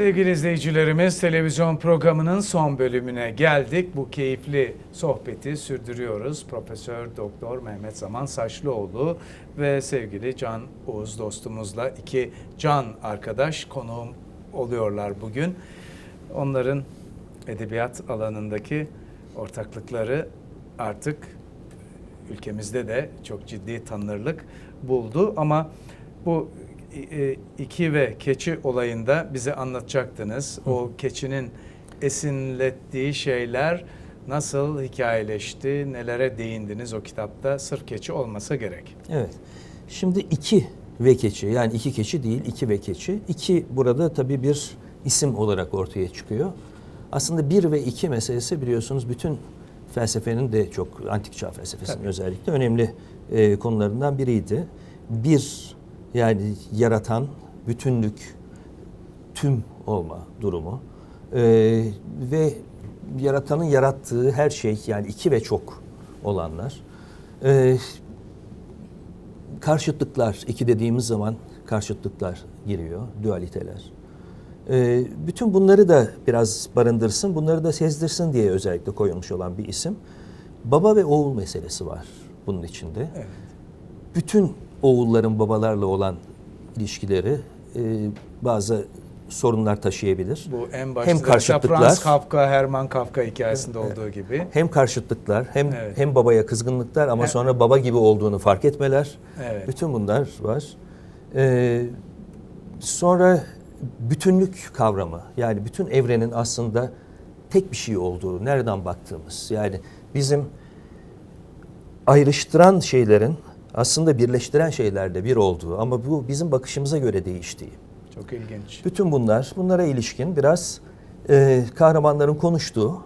Sevgili izleyicilerimiz televizyon programının son bölümüne geldik. Bu keyifli sohbeti sürdürüyoruz. Profesör Doktor Mehmet Zaman Saçlıoğlu ve sevgili Can Oğuz dostumuzla iki can arkadaş konuğum oluyorlar bugün. Onların edebiyat alanındaki ortaklıkları artık ülkemizde de çok ciddi tanınırlık buldu ama bu iki ve keçi olayında bize anlatacaktınız. O keçinin esinlettiği şeyler nasıl hikayeleşti, nelere değindiniz o kitapta sırf keçi olmasa gerek. Evet. Şimdi iki ve keçi yani iki keçi değil iki ve keçi. İki burada tabii bir isim olarak ortaya çıkıyor. Aslında bir ve iki meselesi biliyorsunuz bütün felsefenin de çok antik çağ felsefesinin Tabii. özellikle önemli e, konularından biriydi. Bir yani yaratan bütünlük, tüm olma durumu E, ve yaratanın yarattığı her şey yani iki ve çok olanlar. E, karşıtlıklar, iki dediğimiz zaman karşıtlıklar giriyor, dualiteler. Ee, bütün bunları da biraz barındırsın, bunları da sezdirsin diye özellikle koyulmuş olan bir isim. Baba ve oğul meselesi var bunun içinde. Evet. Bütün oğulların babalarla olan ilişkileri e, bazı sorunlar taşıyabilir. Bu en başta Hem karşıtlıklar- Franz Kafka, Hermann Kafka hikayesinde olduğu gibi. Hem karşıtlıklar, hem Evet. hem babaya kızgınlıklar ama Hem- sonra baba gibi olduğunu fark etmeler. Evet. Bütün bunlar var. Ee, sonra bütünlük kavramı yani bütün evrenin aslında tek bir şey olduğu nereden baktığımız yani bizim ayrıştıran şeylerin aslında birleştiren şeylerde bir olduğu ama bu bizim bakışımıza göre değiştiği. Çok ilginç. Bütün bunlar bunlara ilişkin biraz e, kahramanların konuştuğu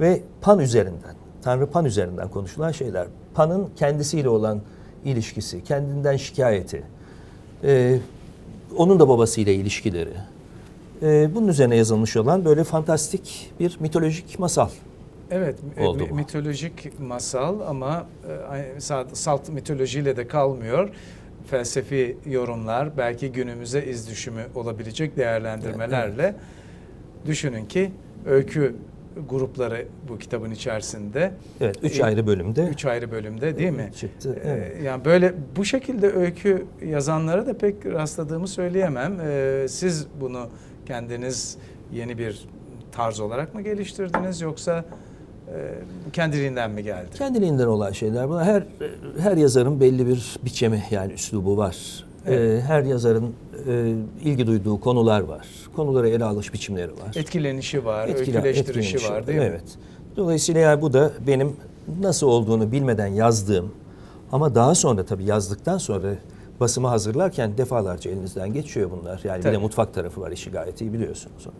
ve Pan üzerinden, Tanrı Pan üzerinden konuşulan şeyler. Pan'ın kendisiyle olan ilişkisi, kendinden şikayeti, e, onun da babasıyla ilişkileri. E, bunun üzerine yazılmış olan böyle fantastik bir mitolojik masal. Evet, e, Oldu mi- mitolojik masal ama e, salt mitolojiyle de kalmıyor. Felsefi yorumlar, belki günümüze iz düşümü olabilecek değerlendirmelerle düşünün ki öykü grupları bu kitabın içerisinde. Evet, üç E, ayrı bölümde Üç ayrı bölümde değil mi? çıktı. Ee, Evet. Yani böyle bu şekilde öykü yazanlara da pek rastladığımı söyleyemem. Ee, Siz bunu kendiniz yeni bir tarz olarak mı geliştirdiniz yoksa kendiliğinden mi geldi? Kendiliğinden olan şeyler bunlar. Her her yazarın belli bir biçemi yani üslubu var. Evet. Ee, her yazarın e, ilgi duyduğu konular var. Konulara ele alış biçimleri var. Etkilenişi var, Etkile- öyküleştirişi etkilenişi var değil mi? Evet. Dolayısıyla yani bu da benim nasıl olduğunu bilmeden yazdığım ama daha sonra tabii yazdıktan sonra basımı hazırlarken defalarca elinizden geçiyor bunlar. Yani bir Tabii. de mutfak tarafı var işi gayet iyi biliyorsunuz onu.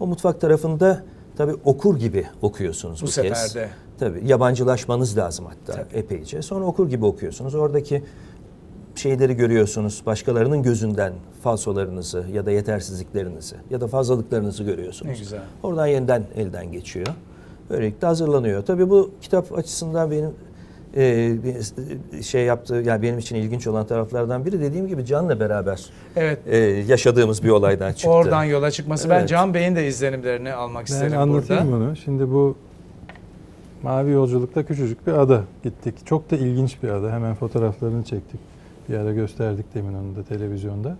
O mutfak tarafında tabii okur gibi okuyorsunuz Bu bu, sefer kez. de. Tabii yabancılaşmanız lazım hatta Tabii. epeyce. Sonra okur gibi okuyorsunuz. Oradaki şeyleri görüyorsunuz. Başkalarının gözünden falsolarınızı ya da yetersizliklerinizi ya da fazlalıklarınızı görüyorsunuz. Ne güzel. Oradan yeniden elden geçiyor. Böylelikle hazırlanıyor. Tabii bu kitap açısından benim e, bir şey yaptığı yani benim için ilginç olan taraflardan biri dediğim gibi Can'la beraber Evet. e, yaşadığımız bir olaydan çıktı. Oradan yola çıkması. Ben Evet. Can Bey'in de izlenimlerini almak Ben isterim anlatayım burada. bunu. Şimdi bu Mavi Yolculuk'ta küçücük bir ada gittik. Çok da ilginç bir ada. Hemen fotoğraflarını çektik. Bir ara gösterdik demin onu da televizyonda.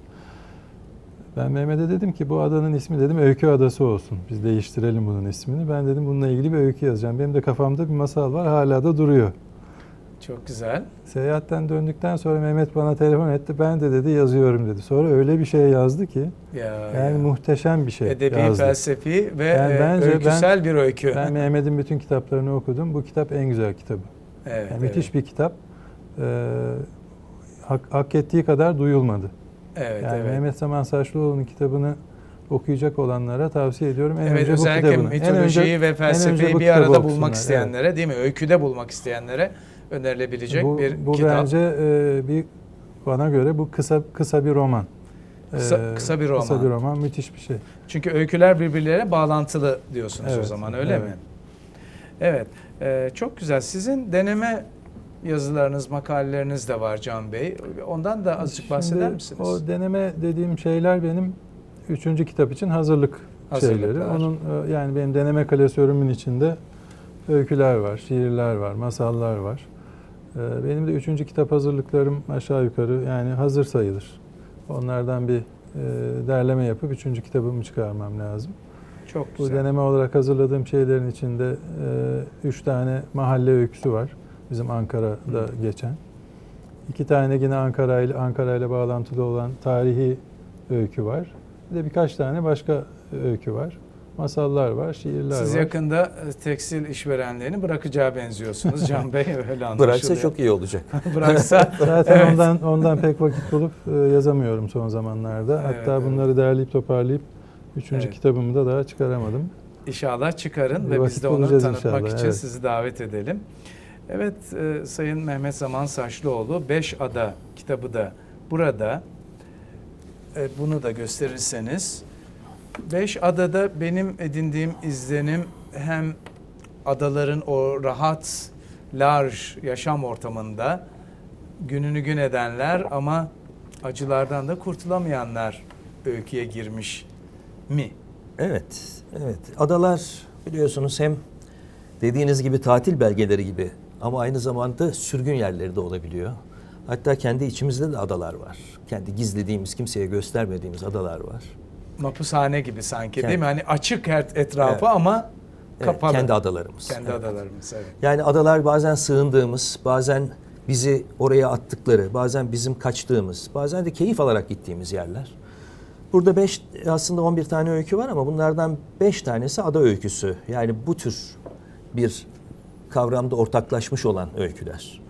Ben Mehmet'e dedim ki bu adanın ismi dedim Öykü Adası olsun. Biz değiştirelim bunun ismini. Ben dedim bununla ilgili bir öykü yazacağım. Benim de kafamda bir masal var. Hala da duruyor. Çok güzel. Seyahatten döndükten sonra Mehmet bana telefon etti. Ben de dedi yazıyorum dedi. Sonra öyle bir şey yazdı ki Ya, yani ya. muhteşem bir şey Edebi, yazdı. felsefi ve Yani e, bence öyküsel bir öykü. Ben Mehmet'in bütün kitaplarını okudum. Bu kitap en güzel kitabı. evet, Yani müthiş evet. bir kitap. Ee, hak, hak ettiği kadar duyulmadı. Evet, yani evet. Mehmet Saman Saçlıoğlu'nun kitabını okuyacak olanlara tavsiye ediyorum. En evet önce bu özellikle kitabını. En mitolojiyi önce- ve en önce felsefeyi bu bir arada bulmak evet. isteyenlere değil mi? Öyküde bulmak isteyenlere önerilebilecek bu, bir bu kitap. bence e, bir bana göre bu kısa kısa bir roman. Kısa- Ee, kısa bir Kısa roman. bir roman. Müthiş bir şey. Çünkü öyküler birbirleriyle bağlantılı diyorsunuz o Evet, zaman öyle evet. mi? Evet. e, çok güzel. Sizin deneme yazılarınız, makaleleriniz de var Can Bey. Ondan da azıcık bahseder Şimdi misiniz? O deneme dediğim şeyler benim üçüncü kitap için hazırlık şeyleri. Onun e, yani benim deneme klasörümün içinde öyküler var, şiirler var, masallar var. E, Benim de üçüncü kitap hazırlıklarım aşağı yukarı yani hazır sayılır. Onlardan bir e, derleme yapıp üçüncü kitabımı çıkarmam lazım. Çok Bu güzel. deneme olarak hazırladığım şeylerin içinde e, üç tane mahalle öyküsü var. Bizim Ankara'da geçen. İki tane yine Ankara ile Ankara ile bağlantılı olan tarihi öykü var. Bir de birkaç tane başka öykü var. Masallar var, şiirler Siz var. yakında e, tekstil işverenlerini bırakacağı benziyorsunuz Can Bey öyle anlaşılıyor. Bıraksa çok iyi olacak. Bıraksa Zaten Evet. ondan ondan pek vakit bulup e, yazamıyorum son zamanlarda. Evet, Hatta evet. bunları derleyip toparlayıp üçüncü Evet. kitabımı da daha çıkaramadım. İnşallah çıkarın Bir ve biz de onu tanıtmak inşallah, için evet. sizi davet edelim. Evet e, Sayın Mehmet Zaman Saçlıoğlu Beş Ada kitabı da burada. E, bunu da gösterirseniz. Beş Adada benim edindiğim izlenim hem adaların o rahat, large yaşam ortamında gününü gün edenler ama acılardan da kurtulamayanlar öyküye girmiş mi? Evet, evet. Adalar biliyorsunuz hem dediğiniz gibi tatil belgeleri gibi ama aynı zamanda sürgün yerleri de olabiliyor. Hatta kendi içimizde de adalar var. Kendi gizlediğimiz, kimseye göstermediğimiz adalar var. Mapushane gibi sanki Kendi- değil mi? Hani açık her etrafı Evet. ama Evet, kapalı. kendi adalarımız. Kendi Evet. adalarımız evet. Yani adalar bazen sığındığımız, bazen bizi oraya attıkları, bazen bizim kaçtığımız, bazen de keyif alarak gittiğimiz yerler. Burada beş, aslında 11 tane öykü var ama bunlardan beş tanesi ada öyküsü. Yani bu tür bir kavramda ortaklaşmış olan öyküler.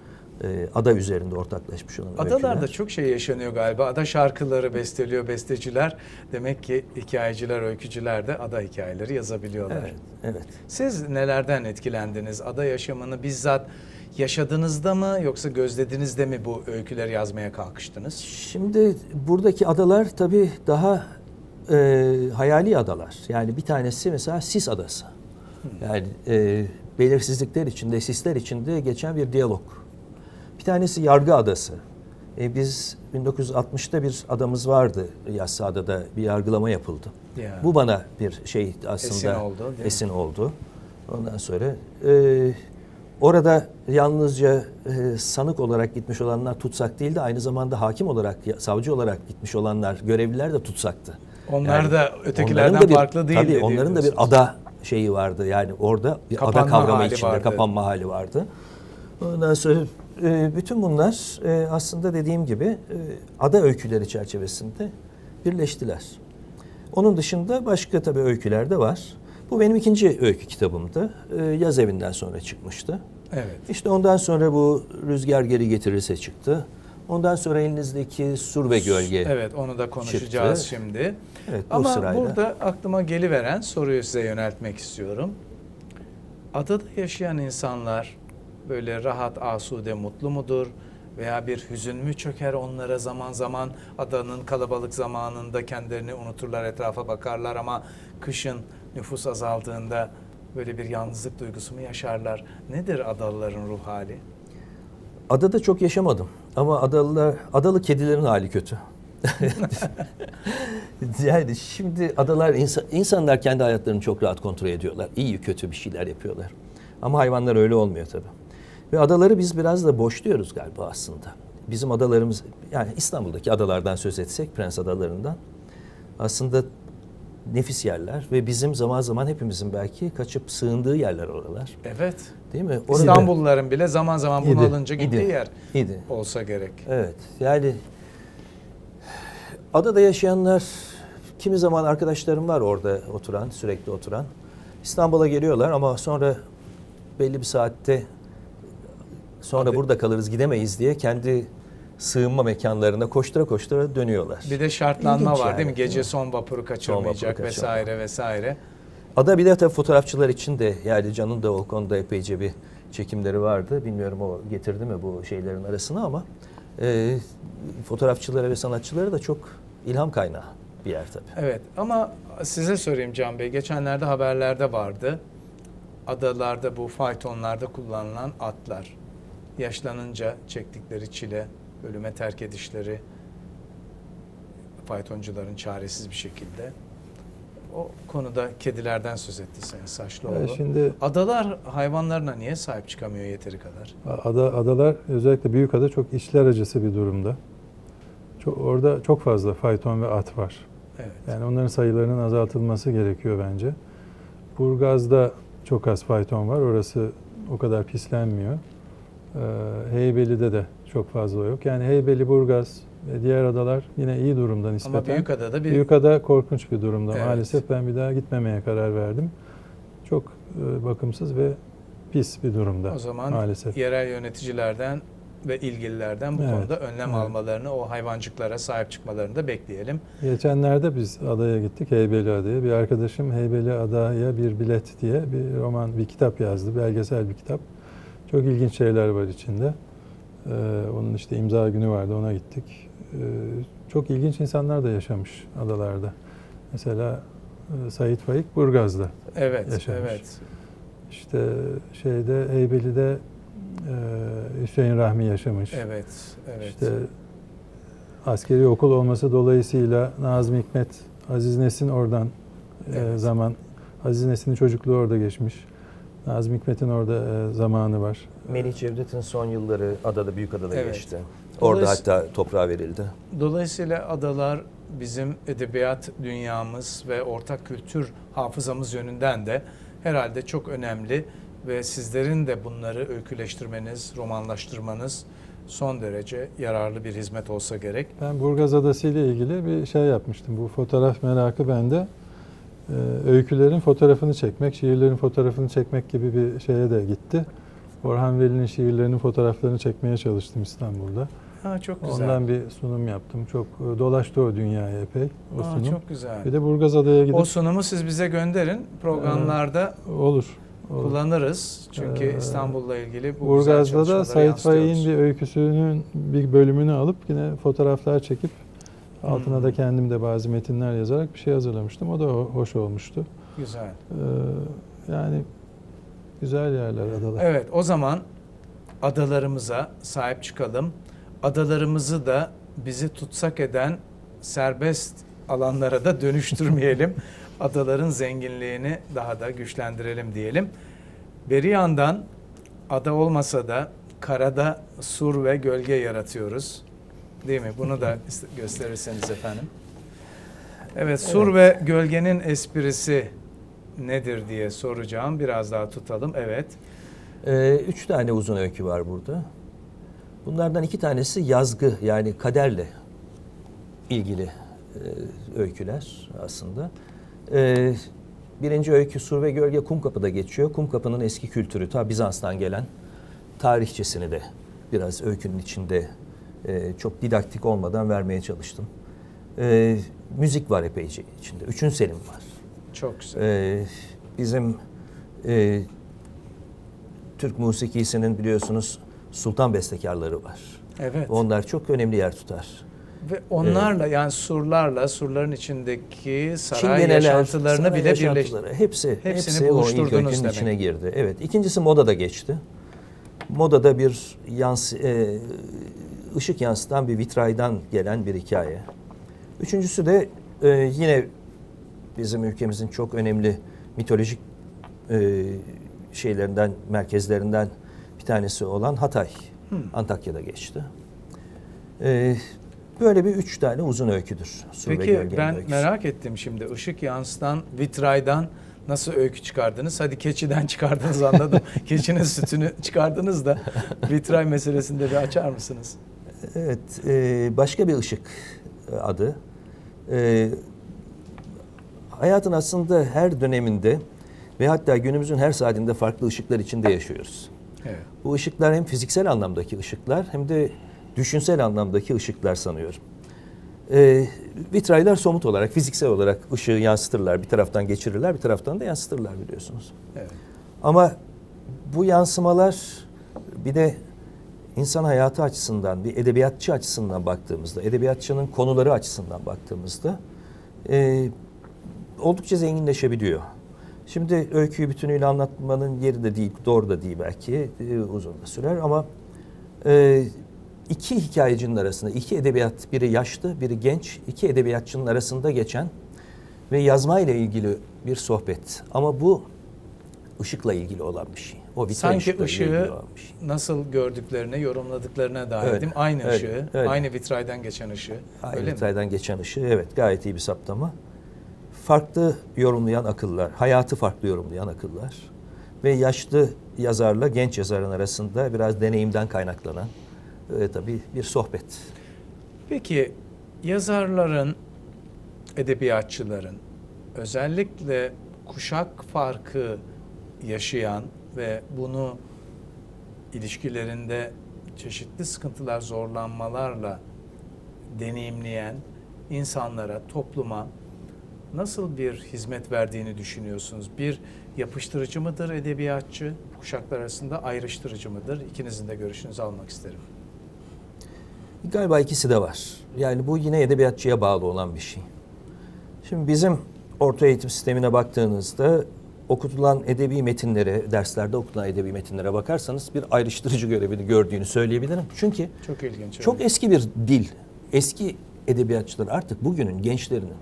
Ee, ada üzerinde ortaklaşmış olan Adalarda öyküler. çok şey yaşanıyor galiba. Ada şarkıları besteliyor besteciler. Demek ki hikayeciler, öykücüler de ada hikayeleri yazabiliyorlar. Evet, evet. Siz nelerden etkilendiniz? Ada yaşamını bizzat yaşadığınızda mı yoksa gözlediğinizde mi bu öyküleri yazmaya kalkıştınız? Şimdi buradaki adalar tabii daha e, hayali adalar. Yani bir tanesi mesela Sis Adası. Yani e, belirsizlikler içinde, sisler içinde geçen bir diyalog. Bir tanesi Yargı Adası. E, biz 1960'ta bir adamız vardı Yassıada'da bir yargılama yapıldı. Ya. Bu bana bir şey aslında Esin oldu, esin oldu. Ondan sonra e, orada yalnızca e, sanık olarak gitmiş olanlar tutsak değil de aynı zamanda hakim olarak, savcı olarak gitmiş olanlar, görevliler de tutsaktı. Onlar da ötekilerden da bir- farklı değil Tabii onların da bir ada şeyi vardı. Yani orada bir ada Kapanma kavramı hali içinde vardı. kapanma hali vardı. Ondan sonra bütün bunlar e, aslında dediğim gibi e, ada öyküleri çerçevesinde birleştiler. Onun dışında başka tabii öyküler de var. Bu benim ikinci öykü kitabımdı. E, yaz evinden sonra çıkmıştı. Evet. İşte ondan sonra bu Rüzgar Geri Getirirse çıktı. Ondan sonra elinizdeki Sur ve Gölge. Evet onu da konuşacağız çıktı. şimdi. Evet, bu Ama sırayla. burada aklıma geliveren soruyu size yöneltmek istiyorum. Adada yaşayan insanlar böyle rahat, asude, mutlu mudur? Veya bir hüzün mü çöker onlara zaman zaman adanın kalabalık zamanında kendilerini unuturlar, etrafa bakarlar ama kışın nüfus azaldığında böyle bir yalnızlık duygusu mu yaşarlar? Nedir adalıların ruh hali? Adada çok yaşamadım ama adalılar, adalı kedilerin hali kötü. yani şimdi adalar insan, insanlar kendi hayatlarını çok rahat kontrol ediyorlar. İyi kötü bir şeyler yapıyorlar. Ama hayvanlar öyle olmuyor tabii. Ve adaları biz biraz da boşluyoruz galiba aslında. Bizim adalarımız yani İstanbul'daki adalardan söz etsek Prens Adaları'ndan aslında nefis yerler ve bizim zaman zaman hepimizin belki kaçıp sığındığı yerler oralar. Evet. Değil mi? Orada- İstanbulluların bile zaman zaman İdi. bunalınca gittiği İdi. yer İdi. olsa gerek. Evet. Yani adada yaşayanlar kimi zaman arkadaşlarım var orada oturan, sürekli oturan. İstanbul'a geliyorlar ama sonra belli bir saatte sonra Hadi. burada kalırız gidemeyiz diye kendi sığınma mekanlarına koştura koştura dönüyorlar. Bir de şartlanma İlginç var yani, değil mi? Gece son vapuru kaçırmayacak kaçırmayacak. vesaire vesaire. Ada bir de tabii fotoğrafçılar için de yani Can'ın da o konuda epeyce bir çekimleri vardı. Bilmiyorum o getirdi mi bu şeylerin arasına ama e, fotoğrafçılara ve sanatçılara da çok ilham kaynağı bir yer tabii. Evet ama size sorayım Can Bey. Geçenlerde haberlerde vardı. Adalarda bu faytonlarda kullanılan atlar. Yaşlanınca çektikleri çile, ölüme terk edişleri. faytoncuların çaresiz bir şekilde. O konuda kedilerden söz etti Sayın Saçlıoğlu. Ya şimdi Adalar hayvanlarına niye sahip çıkamıyor yeteri kadar? ada, adalar özellikle büyük ada çok içler acısı bir durumda. Çok, orada çok fazla fayton ve at var. Evet. Yani onların sayılarının azaltılması gerekiyor bence. Burgaz'da çok az fayton var. Orası o kadar pislenmiyor. Ee, Heybeli'de de çok fazla yok. Yani Heybeli, Burgaz ve diğer adalar yine iyi durumda nispeten. Ama Büyükada'da bir Büyükada korkunç bir durumda. Evet. Maalesef ben bir daha gitmemeye karar verdim. Çok e, bakımsız ve pis bir durumda o zaman maalesef. yerel yöneticilerden ve ilgililerden bu Evet, konuda önlem evet. almalarını, o hayvancıklara sahip çıkmalarını da bekleyelim. Geçenlerde biz adaya gittik, Heybeli Adaya. Bir arkadaşım Heybeli Adaya bir bilet diye bir roman, bir kitap yazdı, belgesel bir kitap. Çok ilginç şeyler var içinde. Ee, onun işte imza günü vardı, ona gittik. Ee, çok ilginç insanlar da yaşamış adalarda. Mesela e, Sait Faik Burgaz'da. Evet, Yaşamış. evet. İşte şeyde Heybeli'de e, Hüseyin Rahmi yaşamış. Evet, evet. İşte askeri okul olması dolayısıyla Nazım Hikmet, Aziz Nesin oradan e, Evet. zaman, Aziz Nesin'in çocukluğu orada geçmiş. Nazım Hikmet'in orada e, zamanı var. Melih Cevdet'in son yılları adada Büyükada'da Evet. geçti. Orada hatta toprağa verildi. Dolayısıyla adalar bizim edebiyat dünyamız ve ortak kültür hafızamız yönünden de herhalde çok önemli ve sizlerin de bunları öyküleştirmeniz, romanlaştırmanız son derece yararlı bir hizmet olsa gerek. Ben Burgaz Adası ile ilgili bir şey yapmıştım. Bu fotoğraf merakı bende. E, öykülerin fotoğrafını çekmek, şiirlerin fotoğrafını çekmek gibi bir şeye de gitti. Orhan Veli'nin şiirlerinin fotoğraflarını çekmeye çalıştım İstanbul'da. Ha çok güzel. Ondan bir sunum yaptım. Çok e, dolaştı o dünyaya epey o Aa, sunum. çok güzel. Bir de Burgaz Adaya gidip O sunumu siz bize gönderin. Programlarda olur. olur. kullanırız. Çünkü Ee, İstanbul'la ilgili bu Burgaz'da da Sait Faik'in bir öyküsünün bir bölümünü alıp yine fotoğraflar çekip altına Hmm. da kendim de bazı metinler yazarak bir şey hazırlamıştım. O da ho- hoş olmuştu. Güzel. Ee, yani güzel yerler adalar. Evet o zaman adalarımıza sahip çıkalım. Adalarımızı da bizi tutsak eden serbest alanlara da dönüştürmeyelim. Adaların zenginliğini daha da güçlendirelim diyelim. Beri yandan ada olmasa da karada sur ve gölge yaratıyoruz. Değil mi? Bunu da gösterirseniz efendim. Evet, sur ve gölgenin esprisi nedir diye soracağım. Biraz daha tutalım. Evet. Ee, üç tane uzun öykü var burada. Bunlardan iki tanesi yazgı yani kaderle ilgili e, öyküler aslında. Ee, birinci öykü Sur ve Gölge Kumkapı'da geçiyor. Kumkapı'nın eski kültürü ta Bizans'tan gelen tarihçesini de biraz öykünün içinde e, çok didaktik olmadan vermeye çalıştım. Ee, müzik var epeyce içinde. Üçün Selim var. Çok güzel. Ee, bizim e, Türk musikisinin biliyorsunuz sultan bestekarları var. Evet. Onlar çok önemli yer tutar. Ve onlarla yani surlarla surların içindeki saray Çingeneler, yaşantılarını saray bile birleştirdi. Hepsi, Hepsini hepsi buluşturdunuz demek. içine girdi. Evet. İkincisi modada geçti. Modada bir yansı, e, ışık yansıtan bir vitraydan gelen bir hikaye. Üçüncüsü de e, yine bizim ülkemizin çok önemli mitolojik e, şeylerinden, merkezlerinden bir tanesi olan Hatay. Hmm. Antakya'da geçti. E, böyle bir üç tane uzun öyküdür. Sur Peki ben öyküsü. merak ettim şimdi ışık yansıtan vitraydan nasıl öykü çıkardınız? Hadi keçiden çıkardınız anladım. Keçinin sütünü çıkardınız da vitray meselesinde bir açar mısınız? Evet, e, başka bir ışık e, adı. E, hayatın aslında her döneminde ve hatta günümüzün her saatinde farklı ışıklar içinde yaşıyoruz. Evet. Bu ışıklar hem fiziksel anlamdaki ışıklar hem de düşünsel anlamdaki ışıklar sanıyorum. E, vitraylar somut olarak, fiziksel olarak ışığı yansıtırlar. Bir taraftan geçirirler, bir taraftan da yansıtırlar biliyorsunuz. Evet. Ama bu yansımalar bir de insan hayatı açısından, bir edebiyatçı açısından baktığımızda, edebiyatçının konuları açısından baktığımızda e, oldukça zenginleşebiliyor. Şimdi öyküyü bütünüyle anlatmanın yeri de değil, doğru da değil belki, e, uzun da sürer ama e, iki hikayecinin arasında, iki edebiyat, biri yaşlı, biri genç, iki edebiyatçının arasında geçen ve yazma ile ilgili bir sohbet. Ama bu ışıkla ilgili olan bir şey. O Sanki ışığı nasıl gördüklerini, yorumladıklarına dair Evet, değil mi? Aynı evet, ışığı, evet. aynı vitraydan geçen ışığı. Aynı Öyle mi? vitraydan geçen ışığı, evet gayet iyi bir saptama. Farklı yorumlayan akıllar, hayatı farklı yorumlayan akıllar ve yaşlı yazarla genç yazarın arasında biraz deneyimden kaynaklanan e, tabii bir sohbet. Peki yazarların, edebiyatçıların özellikle kuşak farkı yaşayan ve bunu ilişkilerinde çeşitli sıkıntılar, zorlanmalarla deneyimleyen insanlara, topluma nasıl bir hizmet verdiğini düşünüyorsunuz? Bir yapıştırıcı mıdır edebiyatçı? Kuşaklar arasında ayrıştırıcı mıdır? İkinizin de görüşünüzü almak isterim. Galiba ikisi de var. Yani bu yine edebiyatçıya bağlı olan bir şey. Şimdi bizim orta eğitim sistemine baktığınızda okutulan edebi metinlere, derslerde okutulan edebi metinlere bakarsanız bir ayrıştırıcı görevini gördüğünü söyleyebilirim. Çünkü Çok ilginç. çok evet. eski bir dil. Eski edebiyatçılar artık bugünün gençlerinin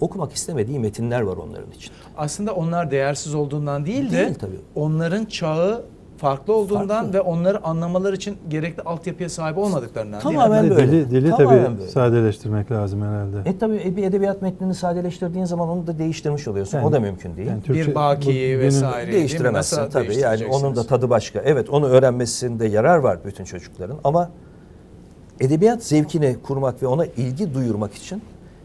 okumak istemediği metinler var onların için. Aslında onlar değersiz olduğundan değil de Değil tabii. onların çağı farklı olduğundan Farklı. ve onları anlamaları için gerekli altyapıya sahip olmadıklarından Tamamen değil mi? böyle. Dili, dili Tamamen tabii böyle. sadeleştirmek lazım herhalde. E tabii bir edebiyat metnini sadeleştirdiğin zaman onu da değiştirmiş oluyorsun. Yani- o da mümkün değil. Yani Bir Türkçe- bakiyi bugünün- vesaire. Değiştiremezsin Nasıl tabii. Yani onun da tadı başka. Evet onu öğrenmesinde yarar var bütün çocukların ama edebiyat zevkini kurmak ve ona ilgi duyurmak için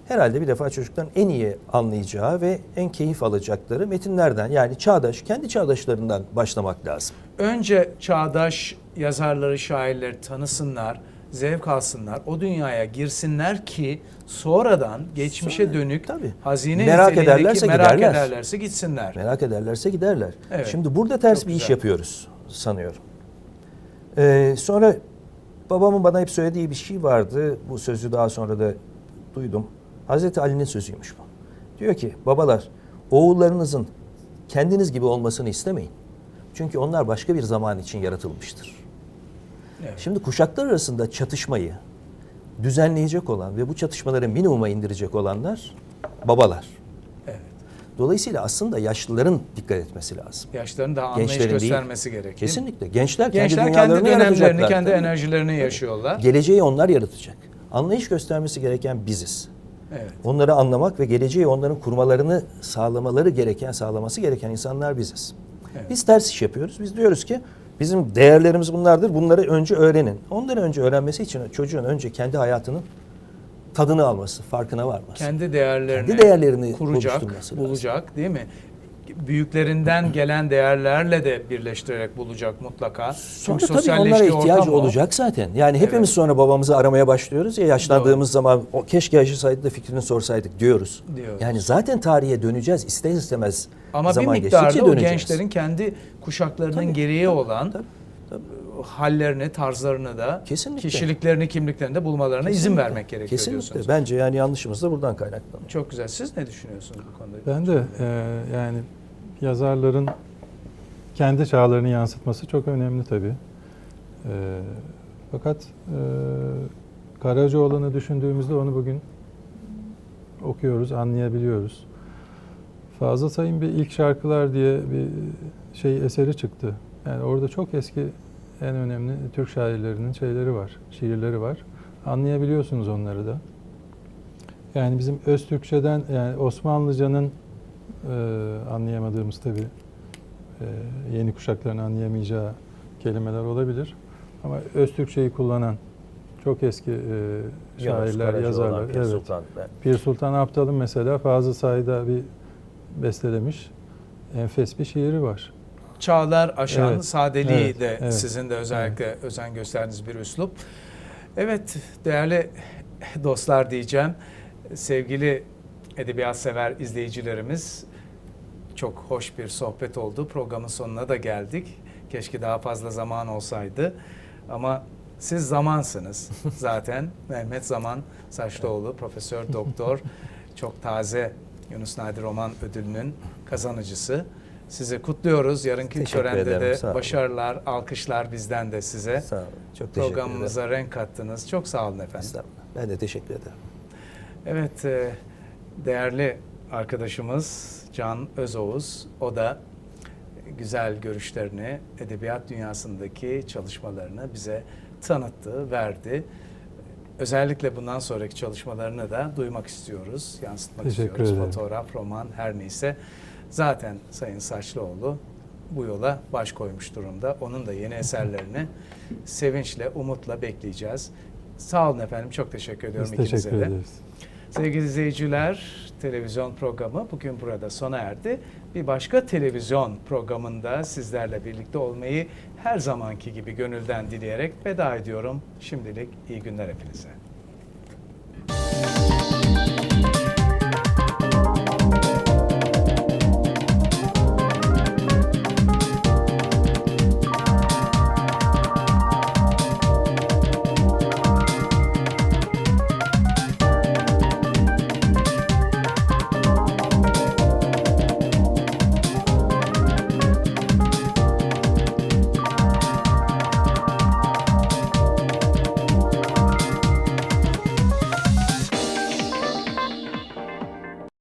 herhalde bir defa çocukların en iyi anlayacağı ve en keyif alacakları metinlerden yani çağdaş, kendi çağdaşlarından başlamak lazım. Önce çağdaş yazarları, şairleri tanısınlar, zevk alsınlar, o dünyaya girsinler ki sonradan geçmişe Sonra, dönük tabii. hazine Merak ederlerse merak giderler. ederlerse gitsinler. Merak ederlerse giderler. Evet. Şimdi burada ters Çok bir iş güzel. yapıyoruz sanıyorum. Ee, sonra babamın bana hep söylediği bir şey vardı. Bu sözü daha sonra da duydum. Hazreti Ali'nin sözüymüş bu. Diyor ki babalar oğullarınızın kendiniz gibi olmasını istemeyin. Çünkü onlar başka bir zaman için yaratılmıştır. Evet. Şimdi kuşaklar arasında çatışmayı düzenleyecek olan ve bu çatışmaları minimuma indirecek olanlar babalar. evet. Dolayısıyla aslında yaşlıların dikkat etmesi lazım. Yaşların daha anlayış Gençlerin değil. göstermesi gerekir. Kesinlikle. Gençler, Gençler kendi kendi dönemlerini, kendi enerjilerini yaşıyorlar. Geleceği onlar yaratacak. Anlayış göstermesi gereken biziz. Evet. Onları anlamak ve geleceği onların kurmalarını sağlamaları gereken, sağlaması gereken insanlar biziz. Evet. Biz ters iş yapıyoruz. Biz diyoruz ki bizim değerlerimiz bunlardır. Bunları önce öğrenin. Onları önce öğrenmesi için çocuğun önce kendi hayatının tadını alması, farkına varması. kendi değerlerini, Kendi değerlerini kuracak, lazım. bulacak değil mi? Büyüklerinden gelen değerlerle de birleştirerek bulacak mutlaka. Sonra Çünkü tabii onlara o. olacak zaten. Yani hepimiz Evet. sonra babamızı aramaya başlıyoruz ya yaşlandığımız zaman o keşke yaşasaydı da fikrini sorsaydık diyoruz. Diyoruz. Yani zaten tarihe döneceğiz ister istemez Ama zaman bir miktarda o gençlerin kendi kuşaklarının Tabii, gereği olan tabii, tabii. hallerini, tarzlarını da, Kesinlikle. kişiliklerini, kimliklerini de bulmalarına izin Kesinlikle. vermek gerekiyor Kesinlikle. diyorsunuz. Bence yani yanlışımız da buradan kaynaklanıyor. Çok güzel. Siz ne düşünüyorsunuz bu konuda? Ben de e, yani yazarların kendi çağlarını yansıtması çok önemli tabii. E, fakat e, Karacaoğlan'ı düşündüğümüzde onu bugün okuyoruz, anlayabiliyoruz. Fazıl Say'ın bir ilk şarkılar diye bir şey eseri çıktı. Yani orada çok eski en önemli Türk şairlerinin şeyleri var, şiirleri var. Anlayabiliyorsunuz onları da. Yani bizim Öztürkçeden yani Osmanlıcanın anlayamadığımız tabii e, yeni kuşakların anlayamayacağı kelimeler olabilir. Ama Öztürkçeyi kullanan çok eski e, şairler, yazarlar. Pir evet. Sultan. Pir Sultan Abdal'ın mesela Fazıl Say'da bir bestelemiş enfes bir şiiri var. Çağlar aşan Evet, sadeliği evet, de evet, sizin de özellikle özen gösterdiğiniz bir üslup. Evet değerli dostlar diyeceğim. Sevgili edebiyat sever izleyicilerimiz çok hoş bir sohbet oldu. Programın sonuna da geldik. Keşke daha fazla zaman olsaydı. Ama siz zamansınız zaten. Mehmet Zaman Saçlıoğlu, Profesör Doktor, çok taze Yunus Nadi Roman Ödülü'nün kazanıcısı. Sizi kutluyoruz. Yarınki Teşekkür törende ederim, de başarılar, alkışlar bizden de size. Sağ olun. Çok teşekkür ederim. Programımıza renk kattınız. Çok sağ olun efendim. Ben de teşekkür ederim. Evet, e, değerli arkadaşımız Can Özoğuz, o da güzel görüşlerini, edebiyat dünyasındaki çalışmalarını bize tanıttı, verdi. Özellikle bundan sonraki çalışmalarını da duymak istiyoruz, yansıtmak Teşekkür istiyoruz. ederim. Fotoğraf, roman her neyse. Zaten Sayın Saçlıoğlu bu yola baş koymuş durumda. Onun da yeni eserlerini sevinçle, umutla bekleyeceğiz. Sağ olun efendim, çok teşekkür ediyorum Biz ikinize teşekkür de. ederiz. Sevgili izleyiciler, televizyon programı bugün burada sona erdi. Bir başka televizyon programında sizlerle birlikte olmayı her zamanki gibi gönülden dileyerek veda ediyorum. Şimdilik iyi günler hepinize.